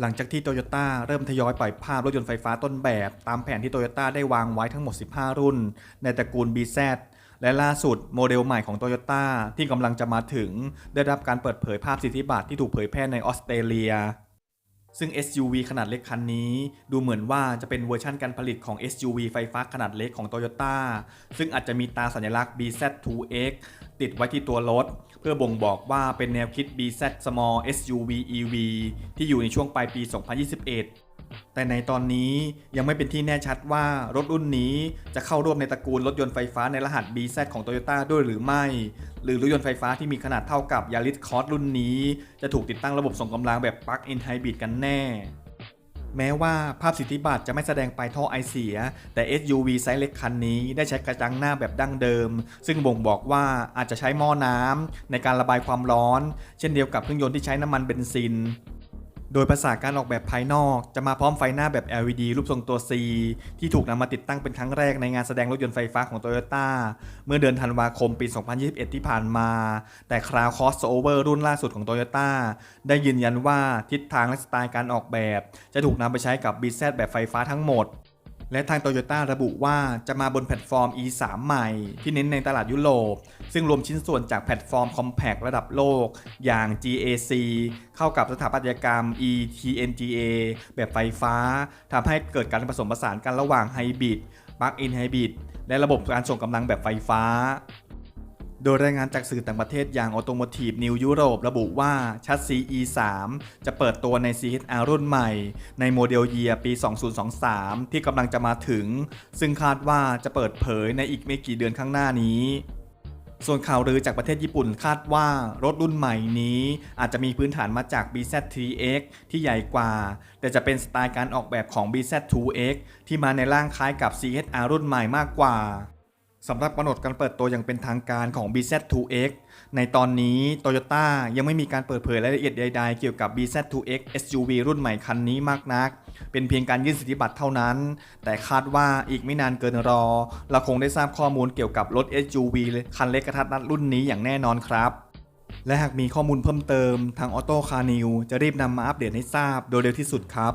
หลังจากที่โตโยต้าเริ่มทยอยปล่อยภาพรถยนต์ไฟฟ้าต้นแบบ ตามแผนที่โตโยต้าได้วางไว้ทั้งหมด 15 รุ่น ในตระกูล BZ และล่าสุดโมเดลใหม่ของโตโยต้าที่กำลังจะมาถึง ได้รับการเปิดเผยภาพสิทธิบัตรที่ถูกเผยแพร่ในออสเตรเลีย ซึ่ง SUV ขนาดเล็กคันนี้ ดูเหมือนว่าจะเป็นเวอร์ชั่นการผลิตของ SUV ไฟฟ้าขนาดเล็กของ Toyota ซึ่งอาจจะมีตาสัญลักษณ์ BZ2X ติดไว้ที่ตัวรถ เพื่อบ่งบอกว่าเป็นแนวคิด BZ Small SUV EV ที่อยู่ในช่วงปลายปี 2021 แต่ในตอนนี้ยังไม่เป็นที่แน่ชัดว่ารถรุ่นนี้จะเข้าร่วมในตระกูลรถยนต์ไฟฟ้าในรหัส BZ ของ Toyota ด้วยหรือไม่ หรือรถยนต์ไฟฟ้าที่มีขนาดเท่ากับ Yaris Cross รุ่นนี้ จะถูกติดตั้งระบบส่งกำลังแบบ Plug-in Hybrid กันแน่ แม้ว่าภาพสิทธิบัตรจะไม่แสดงปลายท่อไอเสีย แต่ SUV ไซส์เล็กคันนี้ได้ใช้กระจังหน้าแบบดั้งเดิม ซึ่งบ่งบอกว่าอาจจะใช้หม้อน้ำในการระบายความร้อน เช่นเดียวกับเครื่องยนต์ที่ใช้น้ำมันเบนซิน โดยภาษาการออกแบบภายนอก จะมาพร้อมไฟหน้าแบบ LED รูปทรงตัว C ที่ถูกนำมาติดตั้งเป็นครั้งแรกในงานแสดงรถยนต์ไฟฟ้าของ Toyota เมื่อเดือนธันวาคมปี 2021 ที่ผ่านมา แต่คราว crossover รุ่นล่าสุดของ Toyota ได้ยืนยันว่าทิศทางและสไตล์การออกแบบ จะถูกนำไปใช้กับ BZ แบบไฟฟ้าทั้งหมด และทาง Toyota ระบุว่าจะมาบนแพลตฟอร์ม E3 ใหม่ ที่เน้นในตลาดยุโรป ซึ่งรวมชิ้นส่วนจากแพลตฟอร์ม Compact ระดับโลก อย่าง GAC เข้ากับสถาปัตยกรรม ETNGA แบบไฟฟ้าทำให้เกิดการผสมผสานกันระหว่างไฮบริดบัคอินไฮบริดและระบบการส่งกำลังแบบไฟฟ้า โดยรายงานจากสื่อต่างประเทศอย่าง Automotive New Europe ระบุว่าชัดซี E3 จะเปิดตัวใน CHR รุ่นใหม่ ในโมเดลเยียปี 2023 ที่กำลังจะมาถึง ซึ่งคาดว่าจะเปิดเผยในอีกไม่กี่เดือนข้างหน้านี้ ส่วนข่าวลือจากประเทศญี่ปุ่นคาดว่ารถรุ่นใหม่นี้อาจจะมีพื้นฐานมาจาก BZ3X ที่ใหญ่กว่า แต่จะเป็นสไตล์การออกแบบของ BZ2X ที่มาในร่างคล้ายกับ CHR รุ่นใหม่มากกว่า สำหรับกำหนดการเปิดตัวอย่างเป็นทางการของ BZ2X ในตอนนี้ Toyota ยังไม่มีการเปิดเผยรายละเอียดใดๆ เกี่ยวกับ BZ2X SUV รุ่นใหม่คันนี้มากนัก เป็นเพียงการยื่นสิทธิบัตรเท่านั้น แต่คาดว่าอีกไม่นานเกินรอ เราคงได้ทราบข้อมูลเกี่ยวกับรถ SUV คันเล็กกระทัดรัดรุ่นนี้อย่างแน่นอนครับ และหากมีข้อมูลเพิ่มเติมทาง Auto Car New จะรีบนำมาอัปเดตให้ทราบโดยเร็วที่สุดครับ